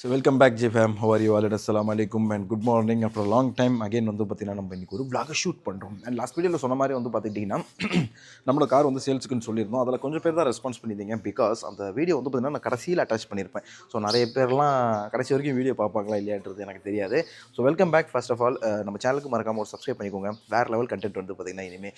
So welcome back G Fame how are you all right அஸ்லாம் அலைக்கும் and good morning after long time again வந்து பார்த்தீங்கன்னா நம்ம இன்றைக்கி ஒரு விளாக ஷூட் பண்ணுறோம் அண்ட் லாஸ்ட் வீடியோவில் சொன்ன மாதிரி வந்து பார்த்துக்கிட்டிங்கன்னா நம்மளோட கார் வந்து சேல்ஸுக்குன்னு சொல்லியிருந்தோம். அதில் கொஞ்சம் பேர் தான் ரெஸ்பான்ஸ் பண்ணியிருந்தீங்க. பிகாஸ் அந்த வீடியோ வந்து பார்த்தீங்கன்னா நான் கடைசியில் அட்டாச் பண்ணியிருப்பேன். ஸோ நிறைய பேர்லாம் கடைசி வரைக்கும் வீடியோ பார்ப்பாங்களா இல்லையான்றது எனக்கு தெரியாது. So welcome back first of all நம்ம சேனலுக்கு மறக்காமல் ஒரு சப்ஸ்கிரைப் பண்ணிக்கோங்க. வேறு லெவல் கண்டென்ட் வந்து பார்த்திங்கன்னா இனிமேல்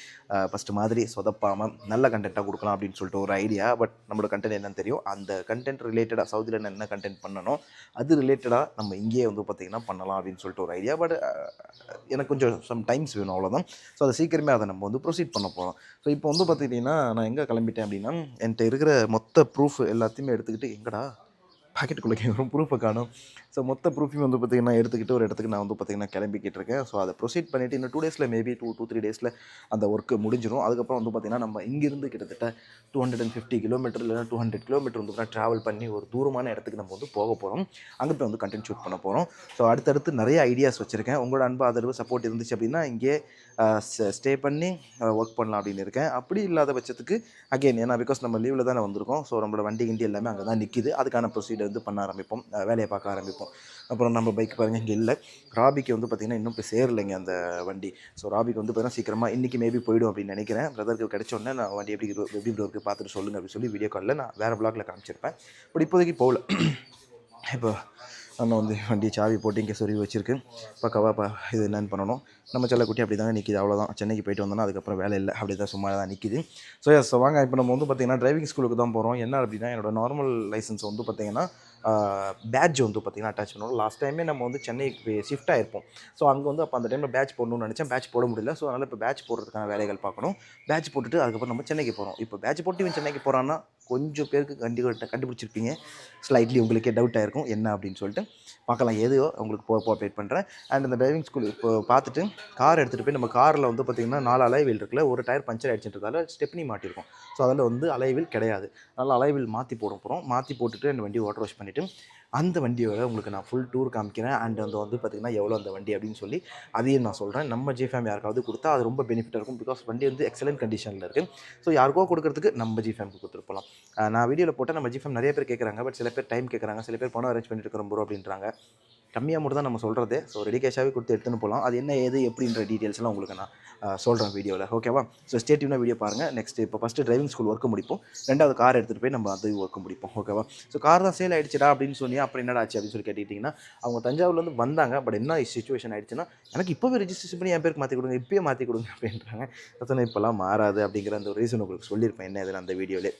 ஃபஸ்ட்டு uh, மாதிரி சொதப்பாமல் நல்ல கண்டென்ட்டாக கொடுக்கலாம் அப்படின்னு சொல்லிட்டு ஒரு ஐடியா பட் நம்மளோட கண்டென்ட் என்னன்னு தெரியும். அந்த கண்டென்ட் ரிலேட்டடாக சவுதியில் என்ன கண்டென்ட் பண்ணணும்? அது ரிலேட்டடாக நம்ம இங்கேயே வந்து பார்த்திங்கன்னா பண்ணலாம் அப்படின்னு சொல்லிட்டு ஒரு ஐடியா பட் எனக்கு கொஞ்சம் சம் டைம்ஸ் வேணும் அவ்வளோதான் ஸோ அதை சீக்கிரமே அதை நம்ம வந்து ப்ரொசீட் பண்ண போகிறோம் ஸோ இப்போ வந்து பார்த்துக்கிட்டிங்கன்னா நான் எங்கே கிளம்பிட்டேன் அப்படின்னா என்கிட்ட இருக்கிற மொத்த ப்ரூஃப் எல்லாத்தையுமே எடுத்துக்கிட்டு எங்கடா? பாக்கெட்டுக்குள்ளே கேட்குறோம் ப்ரூஃபை காணும். ஸோ மொத்த ப்ரூஃபையும் வந்து பார்த்திங்கன்னா எடுத்துக்கிட்டு ஒரு இடத்துக்கு நான் வந்து பார்த்திங்கன்னா கிளம்பிக்கிட்டு இருக்கேன் ஸோ அதை ப்ரொசீட் பண்ணிவிட்டு இன்னும் டூ டேஸில் மேபி டூ டூ த்ரீ டேஸில் அந்த ஒர்க்கு முடிஞ்சிடும் அதுக்கப்புறம் வந்து பார்த்திங்கன்னா நம்ம இங்கேருந்து கிட்டத்தட்ட two hundred and fifty kilometre இல்லைனா டூ ஹண்ட்ரட் கிலோமீட்டர் வந்து ட்ராவல் பண்ணி ஒரு தூரமான இடத்துக்கு நம்ம வந்து போக போகிறோம் அங்கே போய் வந்து கண்டென்ட் ஷூட் பண்ண போகிறோம் ஸோ அடுத்தடுத்து நிறைய ஐடியாஸ் வச்சுருக்கேன். உங்களோட அன்பு ஆதரவு சப்போர்ட் இருந்துச்சு அப்படின்னா இங்கே ஸ்டே பண்ணி ஒர்க் பண்ணலாம் அப்படின்னு இருக்கேன். அப்படி இல்லாத பட்சத்துக்கு அகெயின் ஏன்னா பிகாஸ் நம்ம லீவில் தானே வந்திருக்கோம். ஸோ நம்மளோட வண்டி கிண்டி எல்லாமே அங்கே தான் நிற்கிது அதுக்கான ப்ரொசீடர் வந்து பண்ண ஆரம்பிப்போம். வேலையை பார்க்க ஆரம்பிப்போம். அப்புறம் நம்ம பைக் பாருங்கள் இங்கே இல்லை. ராபிக்கு வந்து பார்த்திங்கன்னா இன்னும் போய் சேரலைங்க அந்த வண்டி. ஸோ ராபிக்கு வந்து பார்த்தீங்கன்னா சீக்கிரமாக இன்றைக்கி மேபி போயிடும் அப்படின்னு நினைக்கிறேன். பிரதருக்கு கிடைச்ச நான் வண்டி எப்படி எப்படி ப்ரோ இருக்குது பார்த்துட்டு சொல்லுங்கள் அப்படின்னு சொல்லி வீடியோ காலில் நான் வேறு பிளாக்ல காமிச்சிருப்பேன். பட் இப்போதைக்கு போகல. இப்போ நம்ம வந்து வண்டி சாவி போட்டு இங்கே சொருவி வச்சிருக்கு. பக்காவா பா இது என்னென்னு பண்ணணும். நம்ம செல்லக்குட்டி அப்படி தாங்க நிற்கிது அவ்வளோதான் சென்னைக்கு போயிட்டு வந்தோன்னா அதுக்கப்புறம் வேலை இல்லை. அப்படி தான் சும்மா தான் நிற்கிது ஸோ எஸ் வாங்க இப்போ நம்ம வந்து பார்த்திங்கன்னா டிரைவிங் ஸ்கூலுக்கு தான் போகிறோம் என்ன அப்படின்னா என்னோட நார்மல் லைசன்ஸ் வந்து பார்த்திங்கன்னா பேட்ச் வந்து பார்த்திங்கன்னா அட்டாச் பண்ணணும். லாஸ்ட் டைமே நம்ம வந்து சென்னைக்கு ஷிஃப்ட் ஆகிருப்போம் ஸோ அங்கே வந்து அப்போ அந்த டைமில் பேட்ச் போடணும்னு நினச்சேன். பேட்ச் போட முடியல. ஸோ அதனால் இப்போ பேட்ச் போடுறதுக்கான வேலைகள் பார்க்கணும். பேட்ச் போட்டுட்டு அதுக்கப்புறம் நம்ம சென்னைக்கு போகிறோம் இப்போ பேட்ச் போட்டு இவன் சென்னைக்கு போகிறான்னா கொஞ்சம் பேருக்கு கண்டி கண்டுபிடிச்சிருப்பீங்க. ஸ்லைட்லி உங்களுக்கே டவுட் இருக்கும் என்ன அப்படின்னு சொல்லிட்டு பார்க்கலாம். எதையோ உங்களுக்கு போ போ பண்ணுறேன் அண்ட் அந்த டிரைவிங் ஸ்கூல் இப்போ பார்த்துட்டு கார் எடுத்துகிட்டு போய் நம்ம காரில் வந்து பார்த்திங்கன்னா நாலு அலைவில் இருக்குல்ல. ஒரு டயர் பஞ்சர் ஆகிடுச்சுன்றதால ஸ்டெப்னி மாட்டிருக்கும் ஸோ அதில் வந்து அலைவில் கிடையாது. அதனால் அலைவில் மாற்றி போட போகிறோம் மாற்றி போட்டுட்டு அந்த வண்டி வாட்டர் வாஷ் பண்ணிவிட்டு அந்த வண்டியோட உங்களுக்கு நான் ஃபுல் டூர் காமிக்கிறேன். அண்ட் அந்த வந்து பார்த்திங்கன்னா எவ்வளோ அந்த வண்டி அப்படின்னு சொல்லி அதையும் நான் சொல்கிறேன் நம்ம ஜிஃபேம் யாருக்காவது கொடுத்தா அது ரொம்ப பெனிஃபிட்டாக இருக்கும். பிகாஸ் வண்டி வந்து எக்ஸலண்ட் கண்டிஷனில் இருக்குது ஸோ யாருக்கோ கொடுக்கறதுக்கு நம்ம ஜிஃபேம்க்கு கொடுத்துட்டு போகலாம் நான் வீடியோவில் போட்டால் நம்ம ஜிஃபேம் நிறைய பேர் கேட்குறாங்க பட் சில பேர் டைம் கேட்குறாங்க சில பேர் பணம் அரேஞ்ச் பண்ணிட்டு இருக்கிறோம் ப்ரோ அப்படின்றாங்க. கம்மியாக மட்டும் தான் நம்ம சொல்கிறது ஸோ ரெடி கேஷாகவே கொடுத்து எடுத்துன்னு போகலாம் அது என்ன ஏது எப்படின்ற டீட்டெயில்ஸ்லாம் உங்களுக்கு நான் சொல்கிறேன் வீடியோவில் ஓகேவா ஸோ ஸ்டேட்டிவ்னா வீடியோ பாருங்கள் நெக்ஸ்ட் இப்போ ஃபஸ்ட்டு டிரைவிங் ஸ்கூல் ஒர்க்கு முடிப்போம். ரெண்டாவது கார் எடுத்துகிட்டு போய் நம்ம அது ஒர்க்கு முடிப்போம். ஓகேவா ஸோ கார் தான் சேல் ஆகிடுச்சிடா அப்படின்னு சொல்லி அப்புறம் என்னடா ஆச்சு அப்படின்னு சொல்லி கேட்டுக்கிட்டிங்கன்னா அவங்க தஞ்சாவூர்லேருந்து வந்தாங்க. பட் என்ன சுச்சுவேஷன் ஆயிடுச்சுன்னா எனக்கு இப்போவே ரிஜிஸ்ட்ரேஷன் பண்ணி என் பேருக்கு மாற்றி கொடுங்க. இப்போயே மாற்றி கொடுங்க அப்படின்றாங்க. அத்தனை இப்போல்லாம் மாறாது அப்படிங்கிற அந்த ஒரு ரீசன் உங்களுக்கு சொல்லியிருப்பேன். என்ன இதில் அந்த வீடியோவில்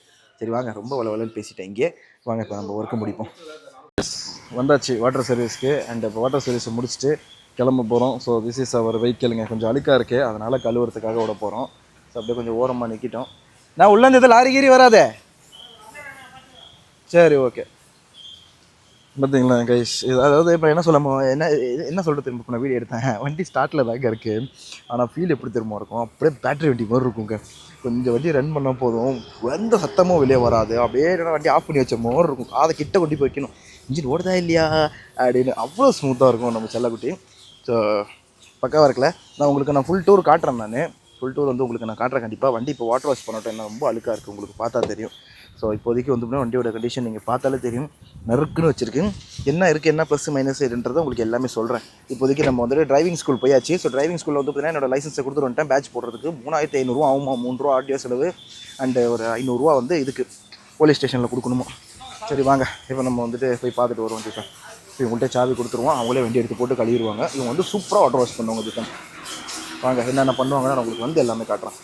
சரி வாங்க. ரொம்ப வளவலன்னு பேசிட்டேன் இங்கே வாங்க இப்போ நம்ம ஒர்க்கு முடிப்போம். வந்தாச்சு வாட்டர் சர்வீஸ்க்கு அண்ட் இப்போ வாட்டர் சர்வீஸை முடிச்சுட்டு கிளம்ப போகிறோம் ஸோ திஸ் இஸ் அவர் வெஹிக்கிளுங்க கொஞ்சம் அழுக்காக இருக்குது அதனால் கழுவுறதுக்காக விட போகிறோம் ஸோ அப்படியே கொஞ்சம் ஓரமாக நிற்கிட்டோம் நான் உள்ளே இந்த லாரி கீரி வராதே. சரி ஓகே பார்த்தீங்களா கைஸ் அதாவது இப்போ என்ன சொல்ல என்ன என்ன சொல்கிறது திரும்ப இப்போ நான் வீடியோ எடுத்தேன். வண்டி ஸ்டார்ட்டில் தாங்க இருக்குது ஆனால் ஃபீல் எப்படி திரும்ப இருக்கும்? அப்படியே பேட்டரி வண்டி மாதிரி இருக்குங்க கொஞ்சம் வண்டி ரன் பண்ணால் போதும். எந்த சத்தமும் வெளியே வராது. அப்படியே வண்டி ஆஃப் பண்ணி வச்ச மாதிரி இருக்கும். அதை கிட்ட கொண்டு போய் வைக்கணும். இன்ஜின் ஓடுதா இல்லையா? அப்படின்னு அவ்வளோ ஸ்மூத்தாக இருக்கும் நம்ம செல்லக்குட்டி. ஸோ பக்காவாக இருக்கல? நான் உங்களுக்கு நான் ஃபுல் டூர் காட்டுறேன் நான். ஃபுல் டூர் வந்து உங்களுக்கு நான் காட்டுறேன் கண்டிப்பாக வண்டி இப்போ வாட்டர் வாஷ் பண்ணட்டும் என்ன ரொம்ப அழுக்காக இருக்குது உங்களுக்கு பார்த்தா தெரியும். ஸோ இப்போதைக்கு வந்து பார்த்தீங்கன்னா வண்டியோட கண்டிஷன் நீங்கள் பார்த்தாலே தெரியும். நறுக்குன்னு வச்சிருக்கு. என்ன இருக்குது என்ன ப்ளஸ் மைனஸ் இதுன்றதை உங்களுக்கு எல்லாமே சொல்கிறேன் இப்போதைக்கு நம்ம வந்துட்டு டிரைவிங் ஸ்கூல் போயாச்சு. ஸோ டிரைவிங் ஸ்கூலில் வந்து பார்த்தீங்கன்னா என்னோட லைசன்ஸை கொடுத்துட்டு வந்துட்டேன். பேட்ச் போடுறதுக்கு மூணாயிரத்தி ஐநூறுரூவா ஆகுமா? மூணு ரூபா ஆடியோ செலவு அண்டு ஒரு ஐநூறுரூவா வந்து இதுக்கு போலீஸ் ஸ்டேஷனில் கொடுக்கணுமா? சரி வாங்க. இப்போ நம்ம வந்துட்டு போய் பார்த்துட்டு வருவோம் ஜித்தன் இப்போ இவங்கள்ட்ட சாவி கொடுத்துருவோம். அவங்களே வண்டி எடுத்து போட்டு கழுவிடுவாங்க. இவங்க வந்து சூப்பராக ஆட்டோ வாஷ் பண்ணுவாங்க ஜித்தன் வாங்க என்னென்ன பண்ணுவாங்கன்னா நான் உங்களுக்கு வந்து எல்லாமே காட்டுறேன்.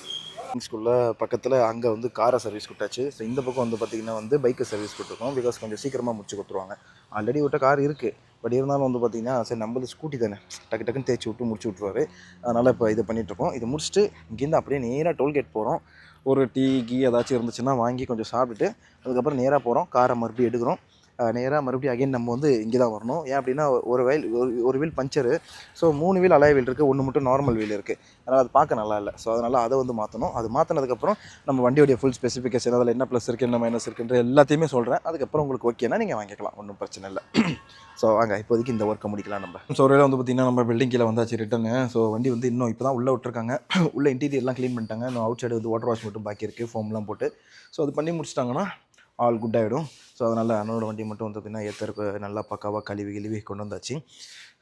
ஸ்கூலில் பக்கத்தில் அங்கே வந்து காரை சர்வீஸ் கொடுத்தாச்சு. ஸோ இந்த பக்கம் வந்து பார்த்திங்கன்னா வந்து பைக்கை சர்வீஸ் கொடுத்துருக்கோம். பிகாஸ் கொஞ்சம் சீக்கிரமாக முடிச்சு கொடுத்துருவாங்க. ஆல்ரெடி விட்ட கார் இருக்குது பட் இருந்தாலும் வந்து பார்த்திங்கன்னா சரி நம்மளது ஸ்கூட்டி தானே. டக்கு டக்குன்னு தேய்ச்சி விட்டு முடிச்சு விட்ருவாரு அதனால் இப்போ இது பண்ணிகிட்ருக்கோம் இது முடிச்சுட்டு இங்கேருந்து அப்படியே நேராக டோல்கேட் போகிறோம் ஒரு டீ கீ ஏதாச்சும் இருந்துச்சுன்னா வாங்கி கொஞ்சம் சாப்பிட்டுட்டு அதுக்கப்புறம் நேராக போகிறோம் காரை மறுபடியும் எடுக்கிறோம். நேராக மறுபடியும் அகைன் நம்ம வந்து இங்கே தான் வரணும். ஏன் அப்படின்னா ஒரு வயல் ஒரு ஒரு வீல் பஞ்சரு ஸோ மூணு வீல் அலாய் வீல் இருக்குது ஒன்று மட்டும் நார்மல் வீல் இருக்குது அதனால் அது பார்க்க நல்லா இல்லை. ஸோ அதனால் அதை வந்து மாற்றணும் அது மாற்றினதுக்கப்புறம் நம்ம வண்டியோடைய ஃபுல் ஸ்பெசிஃபிகேஷன் அதில் என்ன ப்ளஸ் இருக்குது என்ன மைனஸ் இருக்குன்ற எல்லாத்தையுமே சொல்கிறேன் அதுக்கப்புறம் உங்களுக்கு ஓகேனா நீங்கள் வாங்கிக்கலாம். ஒன்றும் பிரச்சனை இல்லை. ஸோ அங்கே இப்போதைக்கு இந்த ஒர்க்கை முடிக்கலாம் நம்ம. ஸோ ஒரு வந்து பார்த்திங்கன்னா நம்ம பில்டிங் கீழே வந்தாச்சு ரிட்டர்னு ஸோ வண்டி வந்து இன்னும் இப்போ தான் உள்ளே விட்டுருக்காங்க. உள்ள இன்டீரியர்லாம் க்ளீன் பண்ணிட்டாங்க. இன்னும் அவுட் சைடு வந்து வாட்டர் வாஷ் மட்டும் பாக்கி இருக்குது ஃபோம்லாம் போட்டு. ஸோ அது பண்ணி முடிச்சிட்டாங்கன்னா ஆல் குட் ஆகிடும் ஸோ அதனால் அண்ணனோட வண்டி மட்டும் வந்து பார்த்திங்கன்னா ஏற்றருக்கு நல்லா பக்காவாக கழுவி கழுவி கொண்டு வந்தாச்சு.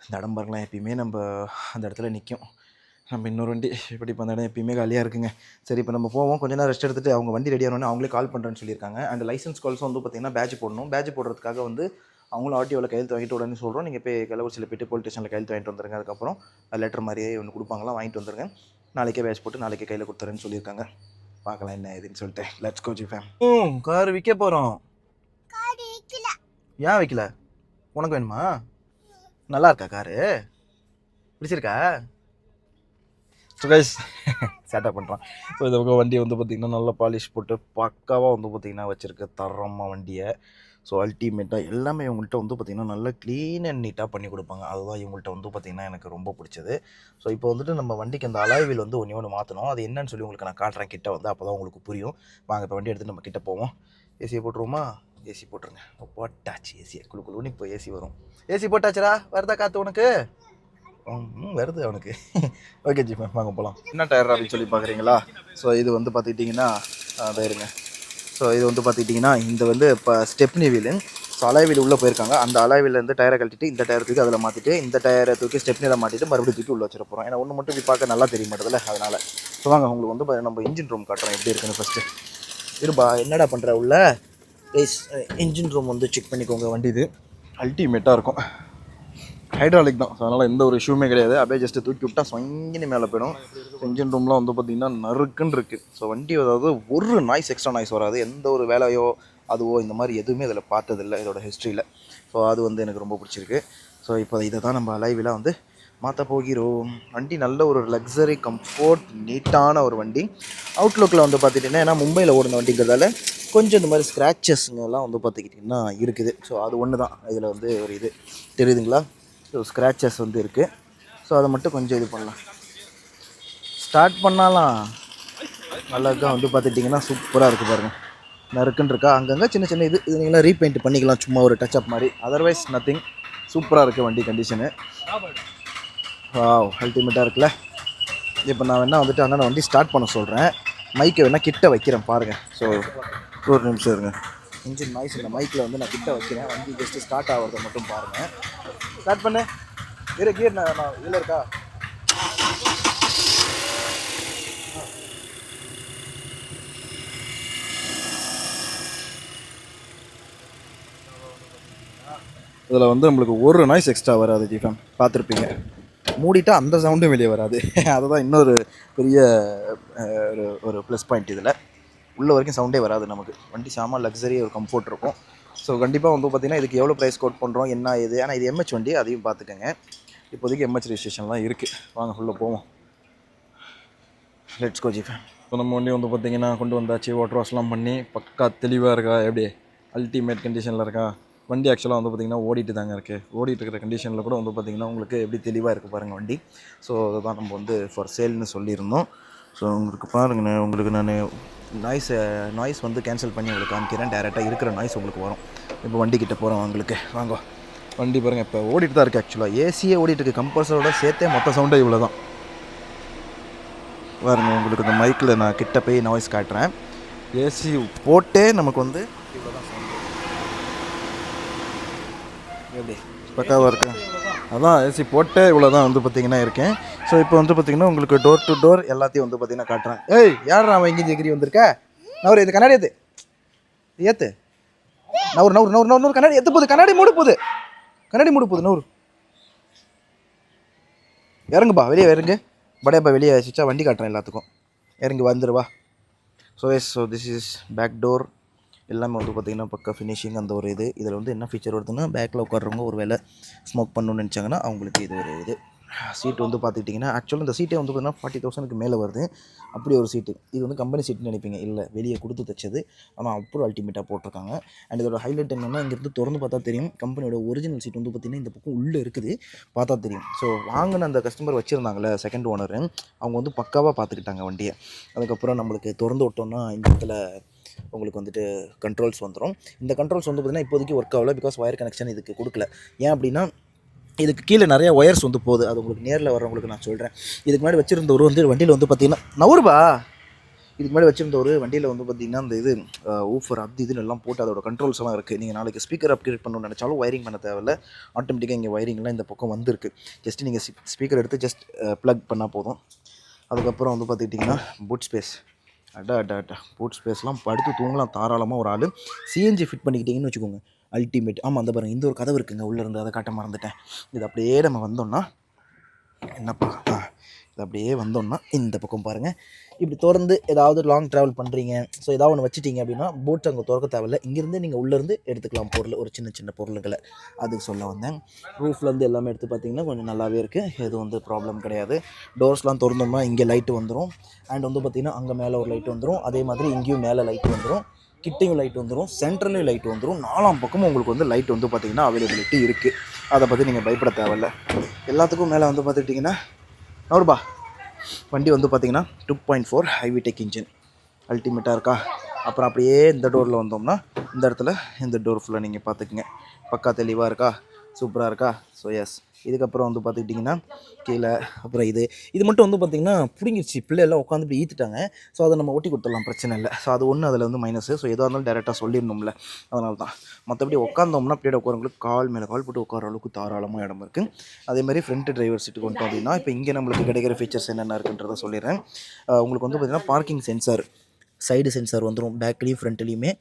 இந்த இடம் பாருங்களேன் எப்பயுமே நம்ம அந்த இடத்துல நிற்கும் நம்ம இன்னொரு வண்டி இப்படி இப்போ அந்த இடம் எப்பயுமே காலியாக இருக்குங்க. சரி இப்போ நம்ம போவோம். கொஞ்ச நேரம் ரெஸ்ட் எடுத்துட்டு அவங்க வண்டி ரெடி ஆனோடனே அவங்களே கால் பண்ணுறேன்னு சொல்லியிருக்காங்க. அண்ட் லைசன்ஸ் கால்ஸும் வந்து பார்த்திங்கன்னா பேட்ச் போடணும். பேட்ச் போடுறதுக்காக வந்து அவங்களும் ஆர்டிஓவில் கையெழுத்து வாங்கிட்டு உடனே சொல்கிறோம் நீங்கள் போய் கள்ளக்குறிச்சியில் போய்ட்டு போலீஸ் ஸ்டேஷனில் கையெழுத்து வாங்கிட்டு வந்துருங்க. அதுக்கப்புறம் லெட்டர் மாதிரியே ஒன்று கொடுப்பாங்களாம் வாங்கிட்டு வந்துருங்க. நாளைக்கே பேட்ச் போட்டு நாளைக்கே கையில் கொடுத்துறேன்னு சொல்லியிருக்காங்க. பார்க்கலாம் என்ன ஏதுன்னு சொல்லிட்டு. லெட்ஸ் கோச்சி ஃபேம் ம் கார் விற்க போகிறோம் ஏன் வைக்கல? உனக்கு வேணுமா? நல்லா இருக்கா காரு? பிடிச்சிருக்கா? ஸோ கைஸ் சேட்டாக பண்ணுறான் ஸோ இந்த பக்கம் வண்டி வந்து பார்த்திங்கன்னா நல்லா பாலிஷ் போட்டு பக்காவாக வந்து பார்த்திங்கன்னா வச்சுருக்கு தரமாக வண்டியை. ஸோ அல்டிமேட்டாக எல்லாமே இவங்கள்ட்ட வந்து பார்த்திங்கன்னா நல்லா க்ளீன் அண்ட் நீட்டாக பண்ணி கொடுப்பாங்க. அதுதான் இவங்கள்ட்ட வந்து பார்த்திங்கன்னா எனக்கு ரொம்ப பிடிச்சது. ஸோ இப்போ வந்துட்டு நம்ம வண்டிக்கு அந்த அலாய்வில் வந்து ஒன்று ஒன்று மாற்றணும் அது என்னன்னு சொல்லி உங்களுக்கு நான் காட்டுறேன். கிட்ட வந்து அப்போ தான் உங்களுக்கு புரியும். வாங்க இப்போ வண்டி எடுத்து நம்ம கிட்டே போவோம். ஏசியை போட்டுருவோமா? ஏசி போட்டுருங்க. இப்போ போட்டாச்சு ஏசியை குழு குழுன்னு இப்போ ஏசி வரும். ஏசி போட்டாச்சுடா. வருதா காற்று உனக்கு? ம் வருது அவனுக்கு. ஓகே ஜி மேம் வாங்க போகலாம் என்ன டயர் அப்படின்னு சொல்லி பார்க்குறீங்களா ஸோ இது வந்து பார்த்துக்கிட்டிங்கன்னா இருங்க. ஸோ இது வந்து பார்த்துக்கிட்டிங்கன்னா இந்த வந்து இப்போ ஸ்டெப்னி வீலு ஸோ அலாய் உள்ளே போயிருக்காங்க. அந்த அலைவிலேருந்து டயரை கழட்டிட்டு இந்த டயர் தூக்கி அதில் மாற்றிட்டு இந்த டயரை தூக்கி ஸ்டெப்னியில் மாட்டிட்டு மறுபடியும் தூக்கி உள்ள வச்சிட போகிறோம் ஏன்னா ஒன்று மட்டும் இப்படி பார்க்க நல்லா தெரிய மாட்டதில்ல அதனால். ஸோ வாங்க உங்களுக்கு வந்து நம்ம இன்ஜின் ரூம் காட்டுறோம். எப்படி இருக்குன்னு ஃபஸ்ட்டு இருப்பா என்னடா பண்ணுற உள்ள? ப்ளீஸ் இன்ஜின் ரூம் வந்து செக் பண்ணிக்கோங்க வண்டி இது அல்டிமேட்டாக இருக்கும். ஹைட்ராலிக் தான். ஸோ அதனால் எந்த ஒரு இஷ்யூமே கிடையாது. அப்படியே ஜஸ்ட்டு தூக்கி விட்டால் சொங்கினி மேலே போயிடும். இன்ஜின் ரூம்லாம் வந்து பார்த்திங்கன்னா நறுக்குன்னு இருக்குது ஸோ வண்டி அதாவது ஒரு நாய்ஸ் எக்ஸ்ட்ரா நாய்ஸ் வராது. எந்த ஒரு வேலையோ அதுவோ இந்த மாதிரி எதுவுமே இதில் பார்த்ததில்ல இதோட ஹிஸ்ட்ரியில் ஸோ அது வந்து எனக்கு ரொம்ப பிடிச்சிருக்கு. ஸோ இப்போ இதை தான் நம்ம லைவில் வந்து மாற்ற போகிறோம். வண்டி நல்ல ஒரு லக்ஸரி கம்ஃபோர்ட் நீட்டான ஒரு வண்டி. அவுட்லுக்கில் வந்து பார்த்துட்டிங்கன்னா ஏன்னா மும்பையில் ஓடின வண்டிங்கிறதால கொஞ்சம் இந்த மாதிரி ஸ்க்ராச்சஸ்ங்கெல்லாம் வந்து பார்த்துக்கிட்டிங்கன்னா இருக்குது. ஸோ அது ஒன்று தான் இதில் வந்து ஒரு இது. தெரியுதுங்களா? ஸோ ஸ்க்ராச்சஸ் வந்து இருக்குது ஸோ அதை மட்டும் கொஞ்சம் இது பண்ணலாம். ஸ்டார்ட் பண்ணாலாம் அழகாக வந்து பார்த்துட்டிங்கன்னா சூப்பராக இருக்குது பாருங்கள் நறுக்குன்னு இருக்கா? அங்கங்கே சின்ன சின்ன இது இது நீங்களாம் ரீபெயிண்ட் பண்ணிக்கலாம். சும்மா ஒரு டச்சப் மாதிரி. அதர்வைஸ் நத்திங் சூப்பராக இருக்குது வண்டி கண்டிஷனு வா அல்டிமேட்டாக இருக்குல்ல. இப்போ நான் வேணால் வந்துட்டு அண்ணனை வண்டி ஸ்டார்ட் பண்ண சொல்கிறேன் மைக்கை வேணால் கிட்ட வைக்கிறேன் பாருங்கள் ஸோ ஒரு நிமிஷம் இருங்க. இன்ஜின் நாய்ஸ் இந்த மைக்கில் வந்து நான் கிட்ட வைக்கிறேன். வண்டி ஜஸ்ட்டு ஸ்டார்ட் ஆகிறத மட்டும் பாருங்கள் ஸ்டார்ட் பண்ணு. இரு கீர் நான் இதில் இருக்கா? இதில் வந்து நம்மளுக்கு ஒரு நாய்ஸ் எக்ஸ்ட்ரா வராது ஜிஃபேம். பார்த்துருப்பீங்க. மூடிட்டால் அந்த சவுண்டும் வெளியே வராது. அதுதான் இன்னொரு பெரிய ஒரு ஒரு ப்ளஸ் பாயிண்ட் இதில். உள்ள வரைக்கும் சவுண்டே வராது நமக்கு. வண்டி சாமான் லக்ஸரி ஒரு கம்ஃபோர்ட் இருக்கும். ஸோ கண்டிப்பாக வந்து பார்த்திங்கன்னா இதுக்கு எவ்வளோ ப்ரைஸ் கோட் பண்ணுறோம் என்ன இது ஆனால் இது எம்ஹெச் வண்டி அதையும் பார்த்துக்கோங்க இப்போதைக்கு எம்ஹெச் ரிஜிஸ்ட்ரேஷன்லாம் இருக்குது வாங்க உள்ளே போவோம். லெட்ஸ் கோஜி இப்போ நம்ம வண்டி வந்து பார்த்திங்கன்னா கொண்டு வந்தாச்சு. வாட்டர் வாஷ்லாம் பண்ணி பக்கா தெளிவாக இருக்கா எப்படி? அல்டிமேட் கண்டிஷனில் இருக்கா? வண்டி ஆக்சுவலாக வந்து பார்த்திங்கன்னா ஓடிட்டு தாங்க இருக்குது ஓடிட்டு இருக்கிற கண்டிஷனில் கூட வந்து பார்த்திங்கன்னா உங்களுக்கு எப்படி தெளிவாக இருக்குது பாருங்கள் வண்டி. ஸோ அதுதான் நம்ம வந்து ஃபார் சேல்னு சொல்லியிருந்தோம். ஸோ உங்களுக்கு பாருங்கண்ணே உங்களுக்கு நான் நாய்ஸ் நாய்ஸ் uh, வந்து கேன்சல் பண்ணி உங்களுக்கு காமிக்கிறேன் டேரெக்டாக இருக்கிற நாய்ஸ் உங்களுக்கு வரும். இப்போ வண்டி கிட்டே போகிறோம் உங்களுக்கு வாங்க. வண்டி பாருங்கள் இப்போ ஓடிட்டு தான் இருக்குது ஆக்சுவலாக ஏசியே ஓடிட்டு இருக்கு. கம்பல்சரோட சேர்த்தே மொத்த சவுண்டே இவ்வளோ தான் பாருங்க உங்களுக்கு இந்த மைக்கில் நான் கிட்ட போய் நாய்ஸ் காட்டுறேன். ஏசி போட்டே நமக்கு வந்து இவ்வளோ தான் எப்படி? பக்காவாக இருக்கு? அதான் ஏசி போட்டு இவ்வளோ தான் வந்து பார்த்தீங்கன்னா இருக்கேன். ஸோ இப்போ வந்து பார்த்தீங்கன்னா உங்களுக்கு டோர் டு டோர் எல்லாத்தையும் வந்து பார்த்தீங்கன்னா காட்டுறேன். ஏய் யார் அவன் இங்கே எகிரி வந்திருக்க? நவர் இது கண்ணாடி ஏத்து ஏத்து. நவர் நவர் நவர் நவர் கண்ணாடி எத்து போகுது கண்ணாடி மூடு போகுது கண்ணாடி மூடு போகுது நவர் இறங்குப்பா வெளியே இறங்கு. படையப்பா வெளியே வச்சுச்சா வண்டி காட்டுறேன் எல்லாத்துக்கும். இறங்கி வந்துடுவா so yes so this is back door எல்லாமே வந்து பார்த்திங்கன்னா பக்கா ஃபினிஷிங் அந்த ஒரு இது. இதில் வந்து என்ன ஃபீச்சர் வருதுன்னா பேக்கில் உட்காடுறவங்க ஒரு வேளை ஸ்மோக் பண்ணணும்னு நினச்சாங்கன்னா அவங்களுக்கு இது ஒரு இது. சீட் வந்து பார்த்துக்கிட்டிங்கன்னா ஆக்சுவலாக இந்த சீட்டே வந்து பார்த்தீங்கன்னா ஃபார்ட்டி தௌசண்ட்க்கு மேலே வருது. அப்படி ஒரு சீட்டு இது வந்து கம்பெனி சீட்னு நினைப்பீங்க. இல்லை வெளியே கொடுத்து தைச்சது. ஆனால் அப்புறம் அல்டிமேட்டாக போட்டிருக்காங்க. அண்ட் இதோட ஹைலைட் என்னென்னா இங்கேருந்து திறந்து பார்த்தா தெரியும். கம்பெனியோட ஒரிஜினல் சீட் வந்து பார்த்திங்கன்னா இந்த பக்கம் உள்ளே இருக்குது. பார்த்தா தெரியும். ஸோ வாங்கின அந்த கஸ்டமர் வச்சுருந்தாங்களே செகண்ட் ஓனர் அவங்க வந்து பக்காவாக பார்த்துக்கிட்டாங்க வண்டியை. அதுக்கப்புறம் நம்மளுக்கு திறந்து விட்டோம்னா இந்த இடத்துல உங்களுக்கு வந்துட்டு கண்ட்ரோல்ஸ் வந்துடும் இந்த கண்ட்ரோல்ஸ் வந்து பார்த்திங்கன்னா இப்போதைக்கு ஒர்க் ஆகல பிகாஸ் ஒயர் கனெக்ஷன் இதுக்கு கொடுக்கல. ஏன் அப்படின்னா இதுக்கு கீழே நிறைய ஒயர்ஸ் வந்து போகுது. அது உங்களுக்கு நேரில் வரவங்களுக்கு நான் சொல்கிறேன் இதுக்கு முன்னாடி வச்சுருந்த ஒரு வந்து வண்டியில் வந்து பார்த்தீங்கன்னா நவருபா இதுக்கு முன்னாடி வச்சிருந்த ஒரு வண்டியில் வந்து பார்த்தீங்கன்னா அந்த இது ஊஃபர் அது இதுன்னு எல்லாம் போட்டு அதோட கண்ட்ரோல்ஸ் எல்லாம் இருக்குது நீங்கள் நாளைக்கு ஸ்பீக்கர் அப்கிரேட் பண்ணணும்னு நினச்சாலும் ஒயரிங் பண்ண தேவையில்ல. ஆட்டோமேட்டிக்காக இங்கே ஒயரிங்லாம் இந்த பக்கம் வந்திருக்கு. ஜஸ்ட் நீங்கள் ஸ்பீக்கர் எடுத்து ஜஸ்ட் ப்ளக் பண்ணால் போதும். அதுக்கப்புறம் வந்து பார்த்துக்கிட்டிங்கன்னா பூட் ஸ்பேஸ் அடா அடா அடா. போட் ஸ்பேஸ்லாம் படுத்து தூங்கலாம் தாராளமாக ஒரு ஆள். சிஎன்ஜி ஃபிட் பண்ணிக்கிட்டிங்கன்னு வச்சுக்கோங்க. அல்டிமேட் ஆமாம் அந்த பாருங்க இந்த ஒரு கதவு இருக்குங்க உள்ளே இருந்து அதை காட்ட மறந்துட்டேன். இது அப்படியே நம்ம வந்தோம்னா என்னப்பா? ஆ. இது அப்படியே வந்தோம்னா இந்த பக்கம் பாருங்கள் இப்படி திறந்து ஏதாவது லாங் ட்ராவல் பண்ணுறீங்க ஸோ ஏதாவது ஒன்று வச்சிட்டீங்க அப்படின்னா போட்ஸ் அங்கே திறக்க தேவையில்ல. இங்கேருந்து நீங்கள் உள்ளேருந்து எடுத்துக்கலாம் பொருள் ஒரு சின்ன சின்ன பொருளுங்களை அதுக்கு சொல்ல வந்தேன். ரூஃப்லேருந்து எல்லாமே எடுத்து பார்த்தீங்கன்னா கொஞ்சம் நல்லாவே இருக்குது எதுவும் வந்து ப்ராப்ளம் கிடையாது. டோர்ஸ்லாம் திறந்தோம்னா இங்கே லைட்டு வந்துடும் அண்ட் வந்து பார்த்திங்கன்னா அங்கே மேலே ஒரு லைட் வந்துடும் அதே மாதிரி இங்கேயும் மேலே லைட் வந்துடும் கிட்டையும் லைட் வந்துடும் சென்ட்ரலையும் லைட் வந்துடும் நாலாம் பக்கமும் உங்களுக்கு வந்து லைட் வந்து பார்த்திங்கன்னா அவைலபிலிட்டி இருக்குது அதை பற்றி நீங்கள் பயப்பட தேவையில்ல. எல்லாத்துக்கும் மேலே வந்து பார்த்துக்கிட்டிங்கன்னா நவருபா வண்டி வந்து பார்த்தீங்கன்னா two point four iVTEC engine அல்டிமேட்டாக இருக்கா? அப்புறம் அப்படியே இந்த டோரில் வந்தோம்னா இந்த இடத்துல இந்த டோர் ஃபுல்லாக நீங்கள் பார்த்துக்குங்க. பக்கா தெளிவாக இருக்கா? சூப்பராக இருக்கா? ஸோ எஸ் இதுக்கப்புறம் வந்து பார்த்துக்கிட்டிங்கன்னா கீழே அப்புறம் இது. இது மட்டும் வந்து பார்த்திங்கன்னா பிடிங்கிருச்சு. பிள்ளையெல்லாம் உட்காந்து இப்படி ஈத்துட்டாங்க. ஸோ அதை நம்ம ஒட்டி கொடுத்துடலாம். பிரச்சனை இல்லை. ஸோ அது ஒன்று அதில் வந்து மைனஸு ஸோ எதாக இருந்தாலும் டேரெக்டாக சொல்லிடணும்ல. அதனால தான். மற்றபடி உட்காந்தோம்னா பின்னாடி உட்காரவங்களுக்கு கால் மேலே கால் போட்டு உட்கார அளவுக்கு தாராளமாக இடம் இருக்குது அதே மாதிரி ஃப்ரண்ட் டிரைவர் சீட்டு கொண்டோம் அப்படின்னா இப்போ இங்கே நம்மளுக்கு கிடைக்கிற ஃபீச்சர்ஸ் என்னென்ன இருக்குன்றதை சொல்லிடுறேன். உங்களுக்கு வந்து பார்த்திங்கன்னா பார்க்கிங் சென்சார் சைடு சென்சார் வந்துடும் பேக்லேயும் ஃப்ரண்ட்லேயுமே.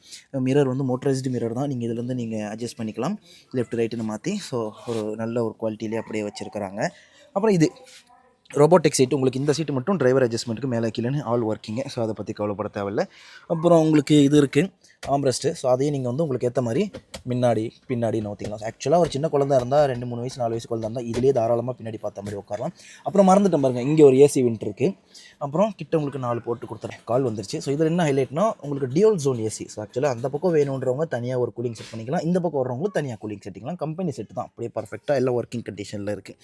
மிரர் வந்து மோட்டரைஸ்டு மிரர் தான். நீங்கள் இதுலேருந்து நீங்கள் அட்ஜஸ்ட் பண்ணிக்கலாம். லெஃப்ட் ரைட்டுன்னு மாற்றி ஸோ ஒரு நல்ல ஒரு குவாலிட்டியிலே அப்படியே வச்சுருக்கிறாங்க. அப்புறம் இது. ரோபோட்டிக் சீட்டு உங்களுக்கு இந்த சீட்டு மட்டும் டிரைவர் அட்ஜஸ்ட்மெண்ட்டுக்கு மேலே கீழேன்னு ஆல் ஒர்க்கிங்க ஸோ அதை பற்றி கவலைப்பட தேவையில்லை. அப்புறம் உங்களுக்கு இது இருக்குது ஆம்ரெஸ்ட்டு ஸோ அதையும் நீங்கள் வந்து உங்களுக்கு ஏற்ற மாதிரி முன்னாடி பின்னாடி நோத்திக்கலாம் ஆக்சுவலாக ஒரு சின்ன குழந்தை இருந்தால் ரெண்டு மூணு வயசு நாலு வயசு குழந்தை இருந்தால் இதுலேயே தாராளமாக பின்னாடி பார்த்த மாதிரி உட்காரலாம். அப்புறம் மறந்துட்டேன் பாருங்கள் இங்கே ஒரு ஏசி விண்ட் இருக்குது அப்புறம் கிட்ட உங்களுக்கு நாலு போட்டு கொடுத்துறேன். கால் வந்துருச்சு. ஸோ இதில் என்ன ஹைலைட்னா உங்களுக்கு டியோல் ஜோன் ஏசி ஸோ ஆக்சுவலாக அந்த பக்கம் வேணுன்றவங்க தனியாக ஒரு கூலிங் செட் பண்ணிக்கலாம். இந்த பக்கம் வர்றவங்களும் தனியாக கூலிங் செட்டிக்கலாம் கம்பெனி செட் தான். அப்படியே பர்ஃபெக்டாக எல்லாம் ஒர்க்கிங் கண்டிஷனில் இருக்குது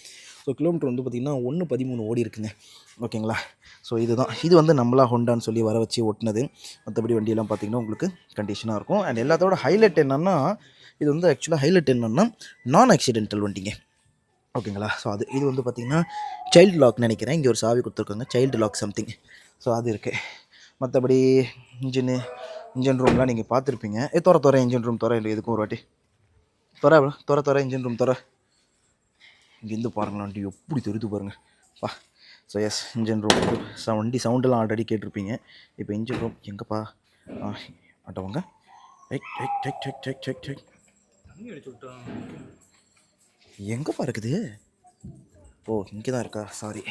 ஸோ கிலோமீட்டர் வந்து பார்த்திங்கன்னா ஒன்று பதிமூணு ஓடி இருக்குங்க. ஓகேங்களா? ஸோ இதுதான். இது வந்து நம்மளா ஹொண்டான்னு சொல்லி வர வச்சு ஒட்டினது. மற்றபடி வண்டியெல்லாம் பார்த்திங்கன்னா உங்களுக்கு கண்டிஷனாக இருக்கும். அண்ட் எல்லாத்தோட ஹைலைட் என்னென்னா இது வந்து ஆக்சுவலாக ஹைலைட் என்னென்னா நான் ஆக்சிடென்டல் வண்டிங்க. ஓகேங்களா? ஸோ அது இது வந்து பார்த்திங்கன்னா சைல்டு லாக் நினைக்கிறேன். இங்கே ஒரு சாவி கொடுத்துருக்காங்க. சைல்டு லாக் சம்திங் ஸோ அது இருக்குது மற்றபடி இன்ஜினு இன்ஜின் ரூம்லாம் நீங்கள் பார்த்துருப்பீங்க ஏ துற துற இன்ஜின் ரூம் துற இல்லை எதுக்கும் ஒரு வாட்டி. துற துற துற இன்ஜின் ரூம் துற இங்கேருந்து பாருங்களா வண்டி எப்படி தெரியுது பாருங்கள் பா. ஸோ எஸ் இன்ஜின் ரூம் ச வண்டி சவுண்டெல்லாம் ஆல்ரெடி கேட்டிருப்பீங்க. இப்போ இன்ஜின் ரூம் எங்கப்பா? ஆட்டவங்க டெக் எங்கப்பா இருக்குது? ஓ இங்கே தான் இருக்கா? சாரி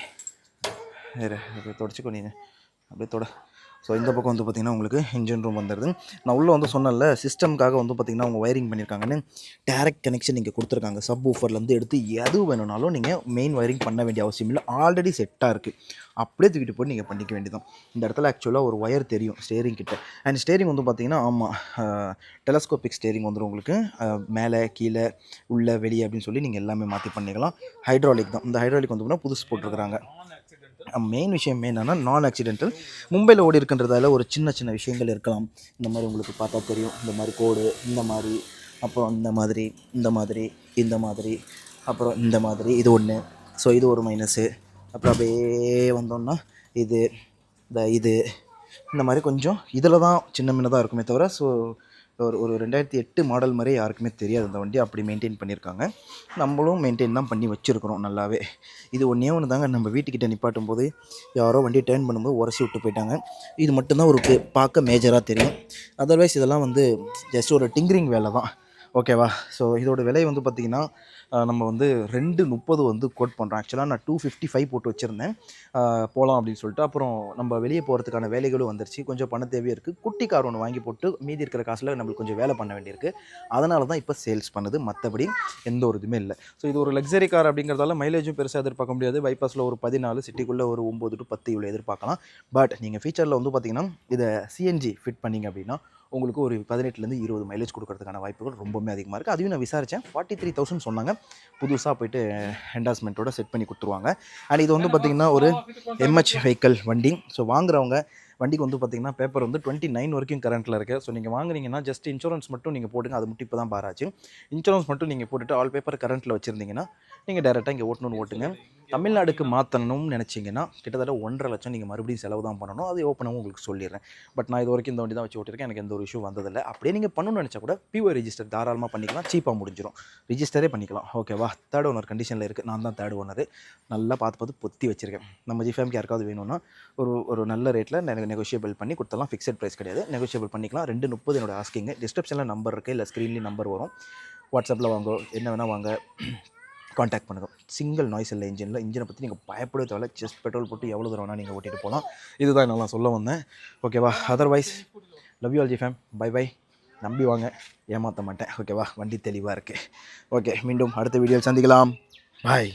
வேறு அப்படியே தொடச்சிக்கோ நீ அப்படியே தொட. ஸோ இந்த பக்கம் வந்து பார்த்திங்கன்னா உங்களுக்கு இன்ஜின் ரூம் வந்துடுது நான் உள்ளே வந்து சொன்னேன்ல சிஸ்டம்காக வந்து பார்த்திங்கன்னா அவங்க ஒயரிங் பண்ணியிருக்காங்கன்னு டேரக்ட் கனெக்ஷன் நீங்கள் கொடுத்துருக்காங்க. சப் ஊஃபர்லேருந்து எடுத்து எது வேணும்னாலும் நீங்கள் மெயின் ஒயரிங் பண்ண வேண்டிய அவசியம் இல்லை. ஆல்ரெடி செட்டாக இருக்குது அப்படியே தூக்கிட்டு போய் நீங்கள் பண்ணிக்க வேண்டியதான் இந்த இடத்துல ஆக்சுவலாக ஒரு ஒயர் தெரியும் ஸ்டேரிங் கிட்ட. அண்ட் ஸ்டேரிங் வந்து பார்த்திங்கன்னா ஆமாம் டெலஸ்கோபிக் ஸ்டேரிங் வந்துடும் உங்களுக்கு. மேலே கீழே உள்ளே வெளியே அப்படின்னு சொல்லி நீங்கள் எல்லாமே மாற்றி பண்ணிக்கலாம். ஹைட்ராலிக் தான். இந்த ஹைட்ராலிக் வந்து பார்த்திங்கன்னா புதுசு போட்டிருக்கிறாங்க. மெயின் விஷயம் என்னன்னா நான் ஆக்சிடென்டல் மும்பையில் ஓடி இருக்கின்றதால ஒரு சின்ன சின்ன விஷயங்கள் இருக்கலாம். இந்த மாதிரி உங்களுக்கு பார்த்தா தெரியும். இந்த மாதிரி கோடு இந்த மாதிரி அப்புறம் இந்த மாதிரி இந்த மாதிரி இந்த மாதிரி அப்புறம் இந்த மாதிரி இது ஒன்று ஸோ இது ஒரு மைனஸு அப்புறம் அப்படியே வந்தோம்னா இது இந்த இது. இந்த மாதிரி கொஞ்சம் இதில் தான் சின்ன மின்னதாக இருக்குமே தவிர ஸோ ஒரு ஒரு ரெண்டாயிரத்தி எட்டு மாடல் மாதிரி யாருக்குமே தெரியாது. அந்த வண்டி அப்படி மெயின்டைன் பண்ணியிருக்காங்க. நம்மளும் மெயின்டைன் தான் பண்ணி வச்சுருக்கிறோம் நல்லாவே. இது ஒன்றே ஒன்று தாங்க. நம்ம வீட்டுக்கிட்ட நிப்பாட்டும் போது யாரோ வண்டியை டேர்ன் பண்ணும்போது உரசி விட்டு போயிட்டாங்க. இது மட்டும்தான் ஒரு பார்க்க மேஜராக தெரியும். அதர்வைஸ் இதெல்லாம் வந்து ஜஸ்ட் ஒரு டிங்கரிங் வேலை தான் ஓகேவா ஸோ இதோட விலை வந்து பார்த்திங்கன்னா நம்ம வந்து ரெண்டு முப்பது வந்து கோட் பண்ணுறோம் ஆக்சுவலாக நான் டூ ஃபிஃப்டி ஃபைவ் போட்டு வச்சுருந்தேன். போகலாம் அப்படின்னு சொல்லிட்டு அப்புறம் நம்ம வெளியே போகிறதுக்கான வேலைகளும் வந்துருச்சு. கொஞ்சம் பண தேவையும் இருக்குது குட்டி கார் ஒன்று வாங்கி போட்டு மீதி இருக்கிற காசில் நம்மளுக்கு கொஞ்சம் வேலை பண்ண வேண்டியிருக்கு. அதனால தான் இப்போ சேல்ஸ் பண்ணுது. மற்றபடி எந்த ஒரு இதுவுமே இல்லை. ஸோ இது ஒரு லக்ஸரி கார் அப்படிங்கிறதால மைலேஜும் பெருசாக எதிர்பார்க்க முடியாது. பைபாஸில் ஒரு பதினாலு சிட்டிக்குள்ளே ஒரு ஒம்பது டு பத்து இவ்வளோ எதிர்பார்க்கலாம். பட் நீங்கள் ஃபீச்சரில் வந்து பார்த்தீங்கன்னா இதை சிஎன்ஜி ஃபிட் பண்ணீங்க அப்படின்னா உங்களுக்கு ஒரு பதினெட்டுலேருந்து இருபது மைலேஜ் கொடுக்கறதுக்கான வாய்ப்புகள் ரொம்பவுமே அதிகமாக இருக்குது அதையும் நான் விசாரித்தேன் ஃபார்ட்டி த்ரீ தௌசண்ட் சொன்னாங்க. புதுசாக போயிட்டு என்டாஸ்மெண்ட்டோட செட் பண்ணி கொடுத்துருவாங்க. அண்ட் இது வந்து பார்த்திங்கன்னா ஒரு எம்ஹெச் வெஹிக்கல் வண்டி. ஸோ வாங்குறவங்க வண்டிக்கு வந்து பார்த்தீங்கன்னா பேப்பர் வந்து டுவெண்ட்டி நைன் வரைக்கும் கரண்ட்டில் இருக்குது ஸோ நீங்கள் வாங்குறீங்கன்னா ஜஸ்ட் இன்சூரன்ஸ் மட்டும் நீங்கள் போடுங்க அது மட்டும் இப்போ தான் பாராச்சு இன்சூரன்ஸ் மட்டும் நீங்கள் போட்டுட்டு ஆல் பேப்பர் கரண்ட்டில் வச்சுருந்தீங்கன்னா நீங்கள் டேரெக்டாக இங்கே ஓட்டணும்னு ஓட்டுங்க. தமிழ்நாடுக்கு மாற்றணும்னு நினச்சிங்கன்னா கிட்டத்தட்ட ஒன்றரை லட்சம் நீங்கள் மறுபடியும் செலவு தான் பண்ணணும். அது ஓப்பனாகவும் உங்களுக்கு சொல்லிடுறேன். பட் நான் இது வரைக்கும் இந்த வண்டி தான் வச்சு ஓட்டிருக்கேன் எனக்கு எந்த ஒரு இஷ்யூ வந்ததில்லை. அப்படியே நீங்கள் பண்ணணும்னு நினச்சா கூட பிஓ ரெஜிஸ்டர் தாராளமாக பண்ணிக்கலாம். சீப்பாக முடிஞ்சிடும் ரிஜிஸ்டரே பண்ணிக்கலாம். ஓகேவா தேர்ட் ஓனர் கண்டிஷனில் இருக்குது நான் தான் தேர்ட் ஓனர் நல்லா பார்த்து பார்த்து பொத்தி வச்சிருக்கேன். நம்ம ஜிஃபேம்க்கு யாருக்காவது வேணும்னா ஒரு ஒரு நல்ல ரேட்டில் நெகோஷியபிள் பண்ணி கொடுத்தலாம். ஃபிக்ஸட் ப்ரைஸ் கிடையாது. நெகோஷியபிள் பண்ணிக்கலாம். ரெண்டு முப்பது என்னோட ஆஸ்கிங்க டிஸ்கிரிப்ஷனில் நம்பர் இருக்குது இல்லை ஸ்க்ரீன்லேயும் நம்பர் வரும். வாட்ஸ்அப்பில் வாங்க என்ன வேணால் வாங்க. காண்டாக்ட் பண்ணுங்கள் சிங்கிள் நாய்ஸ் இல்லை இன்ஜினில் இன்ஜினை பற்றி நீங்கள் பயப்பட தேவையில்ல. ஜஸ்ட் பெட்ரோல் போட்டு எவ்வளோ தூரம் வேணால் நீங்கள் ஓட்டிகிட்டு போகலாம். இதுதான் நான் சொல்ல வந்தேன். ஓகேவா otherwise love you all G Fame bye bye நம்பி வாங்க. ஏமாற்ற மாட்டேன். ஓகேவா வண்டி தெளிவாக இருக்குது ஓகே மீண்டும் அடுத்த வீடியோவில் சந்திக்கலாம். பாய்